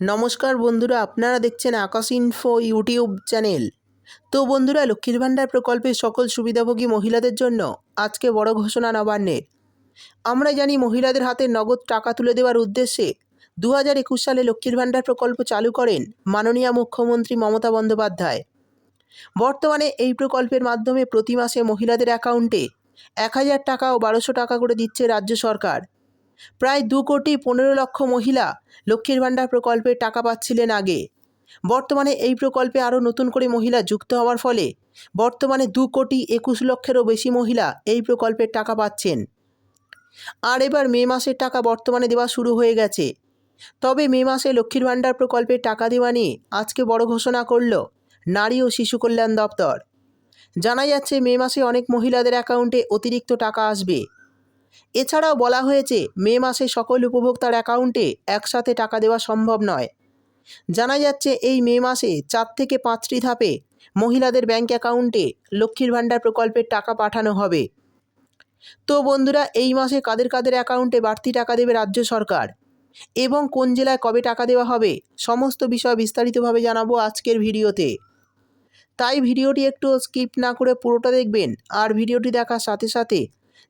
নমস্কার বন্ধুরা, আপনারা দেখছেন আকাশ ইনফো ইউটিউব চ্যানেল তো বন্ধুরা, লক্ষ্মীর ভাণ্ডার প্রকল্পের সকল সুবিধাভোগী মহিলাদের জন্য আজকে বড় ঘোষণা নবান্নের। আমরা জানি মহিলাদের হাতে নগদ টাকা তুলে দেওয়ার উদ্দেশ্যে দু হাজার একুশ সালে লক্ষ্মীর ভাণ্ডার প্রকল্প চালু করেন মাননীয় মুখ্যমন্ত্রী মমতা বন্দ্যোপাধ্যায়। বর্তমানে এই প্রকল্পের মাধ্যমে প্রতি মাসে মহিলাদের অ্যাকাউন্টে এক হাজার টাকা ও বারোশো টাকা করে দিচ্ছে রাজ্য সরকার। প্রায় দু কোটি পনেরো লক্ষ মহিলা লক্ষ্মীর ভাণ্ডার প্রকল্পের টাকা পাচ্ছিলেন আগে। বর্তমানে এই প্রকল্পে আরও নতুন করে মহিলা যুক্ত হওয়ার ফলে বর্তমানে দু কোটি একুশ লক্ষেরও বেশি মহিলা এই প্রকল্পের টাকা পাচ্ছেন। আর এবার মে মাসের টাকা বর্তমানে দেওয়া শুরু হয়ে গেছে। তবে মে মাসে লক্ষ্মীর ভাণ্ডার প্রকল্পের টাকা দেওয়া নিয়ে আজকে বড় ঘোষণা করল নারী ও শিশু কল্যাণ দপ্তর। জানা যাচ্ছে মে মাসে অনেক মহিলাদের অ্যাকাউন্টে অতিরিক্ত টাকা আসবে। এছাড়াও বলা হয়েছে, মে মাসে সকল উপভোক্তার অ্যাকাউন্টে একসাথে টাকা দেওয়া সম্ভব নয়। জানা যাচ্ছে, এই মে মাসে চার থেকে পাঁচটি ধাপে মহিলাদের ব্যাংক অ্যাকাউন্টে লক্ষ্মীর ভাণ্ডার প্রকল্পের টাকা পাঠানো হবে। তো বন্ধুরা, এই মাসে কাদের কাদের অ্যাকাউন্টে বাড়তি টাকা দেবে রাজ্য সরকার? এবং কোন জেলায় কবে টাকা দেওয়া হবে? সমস্ত বিষয় বিস্তারিতভাবে জানাব আজকের ভিডিওতে। তাই ভিডিওটি একটু স্কিপ না করে পুরোটা দেখবেন, আর ভিডিওটি দেখার সাথে সাথে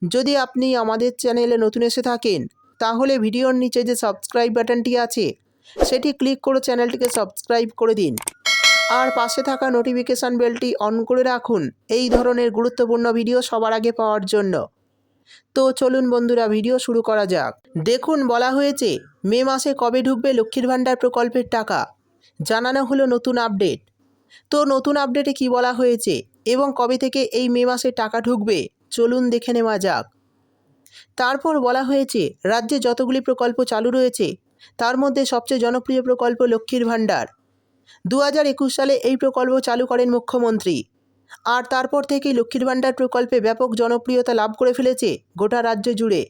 যদি আপনি আমাদের চ্যানেলে নতুন এসে থাকেন, তাহলে ভিডিওর নিচে যে সাবস্ক্রাইব বাটনটি আছে, সেটি ক্লিক করে চ্যানেলটিকে সাবস্ক্রাইব করে দিন। আর পাশে থাকা নোটিফিকেশান বেলটি অন করে রাখুন, এই ধরনের গুরুত্বপূর্ণ ভিডিও সবার আগে পাওয়ার জন্য। তো চলুন বন্ধুরা, ভিডিও শুরু করা যাক। দেখুন, বলা হয়েছে, মে মাসে কবে ঢুকবে লক্ষ্মীর ভাণ্ডার প্রকল্পের টাকা? জানানো হলো নতুন আপডেট। তো নতুন আপডেটে কি বলা হয়েছে এবং কবে থেকে এই মে মাসে টাকা ঢুকবে? চলুন দেখে নেওয়া যাক। তারপর বলা হয়েছে, রাজ্যে যতগুলি প্রকল্প চালু রয়েছে, তার মধ্যে সবচেয়ে জনপ্রিয় প্রকল্প লক্ষ্মীর ভাণ্ডার। দু হাজার একুশ সালে এই প্রকল্প চালু করেন মুখ্যমন্ত্রী। আর তারপর থেকেই লক্ষ্মীর ভাণ্ডার প্রকল্পে ব্যাপক জনপ্রিয়তা লাভ করে ফেলেছে গোটা রাজ্য জুড়ে।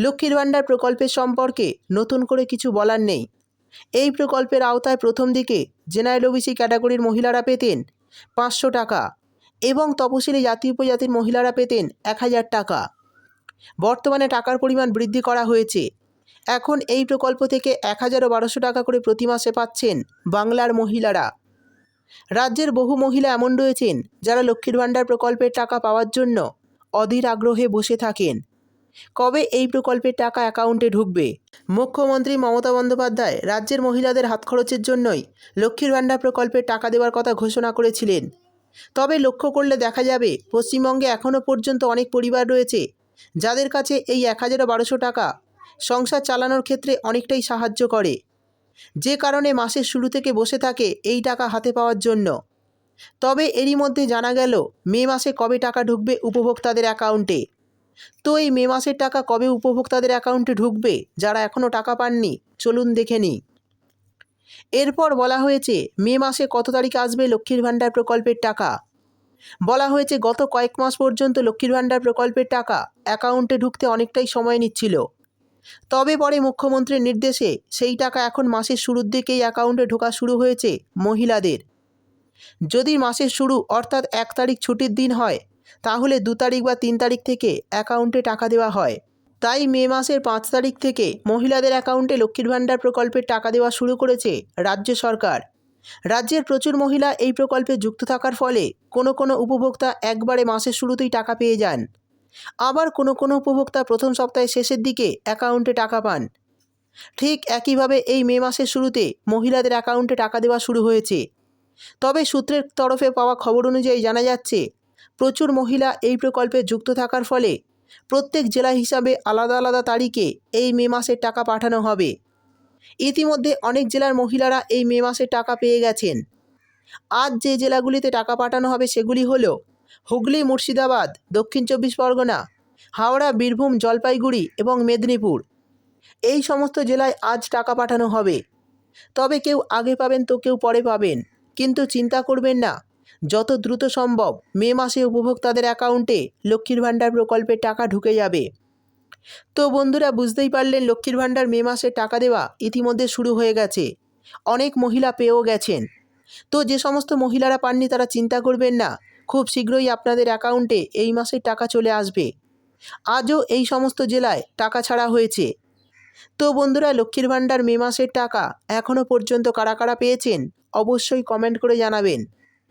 লক্ষ্মীর ভাণ্ডার প্রকল্পের সম্পর্কে নতুন করে কিছু বলার নেই। এই প্রকল্পের আওতায় প্রথম দিকে জেনারেল ওবিসি ক্যাটাগরির মহিলারা পেতেন পাঁচশো টাকা। এবং তপশিলি জাতি উপজাতির মহিলারা পেতেন এক হাজার টাকা। বর্তমানে টাকার পরিমাণ বৃদ্ধি করা হয়েছে। এখন এই প্রকল্প থেকে এক হাজার ও বারোশো টাকা করে প্রতি মাসে পাচ্ছেন বাংলার মহিলারা। রাজ্যের বহু মহিলা এমন রয়েছেন যারা লক্ষ্মীর ভাণ্ডার প্রকল্পের টাকা পাওয়ার জন্য অধীর আগ্রহে বসে থাকেন। কবে এই প্রকল্পের টাকা অ্যাকাউন্টে ঢুকবে? মুখ্যমন্ত্রী মমতা বন্দ্যোপাধ্যায় রাজ্যের মহিলাদের হাত খরচের জন্যই লক্ষ্মীর ভাণ্ডার প্রকল্পের টাকা দেওয়ার কথা ঘোষণা করেছিলেন। তবে লক্ষ্য করলে দেখা যাবে পশ্চিমবঙ্গে এখনও পর্যন্ত অনেক পরিবার রয়েছে যাদের কাছে এই এক হাজার বারোশো টাকা সংসার চালানোর ক্ষেত্রে অনেকটাই সাহায্য করে। যে কারণে মাসের শুরু থেকে বসে থাকে এই টাকা হাতে পাওয়ার জন্য। তবে এরই মধ্যে জানা গেল, মে মাসে কবে টাকা ঢুকবে উপভোক্তাদের অ্যাকাউন্টে। তো এই মে মাসের টাকা কবে উপভোক্তাদের অ্যাকাউন্টে ঢুকবে, যারা এখনও টাকা পাননি, চলুন দেখে নিই। এরপর বলা হয়েছে, মে মাসে কত তারিখ আসবে লক্ষ্মীর ভাণ্ডার প্রকল্পের টাকা? বলা হয়েছে, গত কয়েক মাস পর্যন্ত লক্ষ্মীর ভাণ্ডার প্রকল্পের টাকা অ্যাকাউন্টে ঢুকতে অনেকটাই সময় নিচ্ছিল। তবে পরে মুখ্যমন্ত্রীর নির্দেশে সেই টাকা এখন মাসের শুরুর দিকেই অ্যাকাউন্টে ঢোকা শুরু হয়েছে মহিলাদের। যদি মাসের শুরু অর্থাৎ এক তারিখ ছুটির দিন হয়, তাহলে দু তারিখ বা তিন তারিখ থেকে অ্যাকাউন্টে টাকা দেওয়া হয়। তাই মে মাসের পাঁচ তারিখ থেকে মহিলাদের অ্যাকাউন্টে লক্ষ্মীর ভাণ্ডার প্রকল্পের টাকা দেওয়া শুরু করেছে রাজ্য সরকার। রাজ্যের প্রচুর মহিলা এই প্রকল্পে যুক্ত থাকার ফলে কোনো কোনো উপভোক্তা একবারে মাসের শুরুতেই টাকা পেয়ে যান। আবার কোনো কোনো উপভোক্তা প্রথম সপ্তাহের শেষের দিকে অ্যাকাউন্টে টাকা পান। ঠিক একইভাবে এই মে মাসের শুরুতে মহিলাদের অ্যাকাউন্টে টাকা দেওয়া শুরু হয়েছে। তবে সূত্রের তরফে পাওয়া খবর অনুযায়ী জানা যাচ্ছে, প্রচুর মহিলা এই প্রকল্পে যুক্ত থাকার ফলে প্রত্যেক জেলা হিসাবে আলাদা আলাদা তারিখে এই মে মাসের টাকা পাঠানো হবে। ইতিমধ্যে অনেক জেলার মহিলারা এই মে মাসের টাকা পেয়ে গেছেন। আজ যে জেলাগুলিতে টাকা পাঠানো হবে সেগুলি হল হুগলি, মুর্শিদাবাদ, দক্ষিণ চব্বিশ পরগনা, হাওড়া, বীরভূম, জলপাইগুড়ি এবং মেদিনীপুর। এই সমস্ত জেলায় আজ টাকা পাঠানো হবে। তবে কেউ আগে পাবেন তো কেউ পরে পাবেন। কিন্তু চিন্তা করবেন না। যত দ্রুত সম্ভব মে মাসে উপভোক্তাদের অ্যাকাউন্টে লক্ষ্মীর ভাণ্ডার প্রকল্পের টাকা ঢুকে যাবে। তো বন্ধুরা, বুঝতেই পারলেন লক্ষ্মীর ভাণ্ডার মে মাসে টাকা দেওয়া ইতিমধ্যে শুরু হয়ে গেছে। অনেক মহিলা পেয়েও গেছেন। তো যে সমস্ত মহিলারা পাননি তারা চিন্তা করবেন না, খুব শীঘ্রই আপনাদের অ্যাকাউন্টে এই মাসে টাকা চলে আসবে। আজও এই সমস্ত জেলায় টাকা ছাড়া হয়েছে। তো বন্ধুরা, লক্ষ্মীর ভাণ্ডার মে মাসের টাকা এখনও পর্যন্ত কারা কারা পেয়েছেন অবশ্যই কমেন্ট করে জানাবেন।